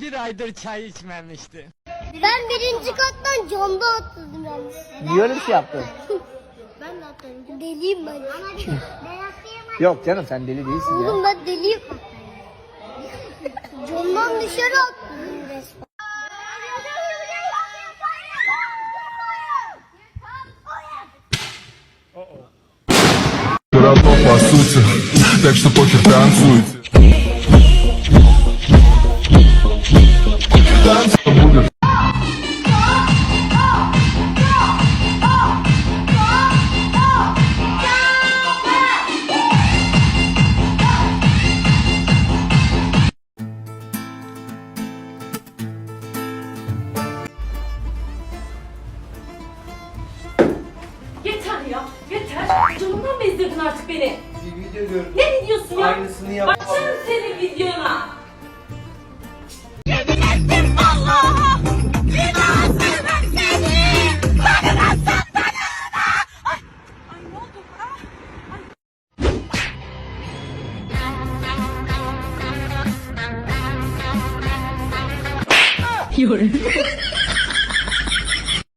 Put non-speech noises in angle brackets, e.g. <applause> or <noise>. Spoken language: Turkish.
bir aydır çay içmemişti. Ben birinci kattan camda atladım yalnız. Niye öyle bir şey yaptın? <laughs> Ben de atladım. Deliyim ben. <laughs> Yok canım sen deli değilsin ya. Oğlum ben deliyim. Camdan dışarı atladım resmen. Пирато по сути, так что похер танцуйте. budur. Yeter ya, yeter. Canımdan bezdirdin artık beni. Ne videosu ya? Aynısını yap. Açarım senin videonu. 有人。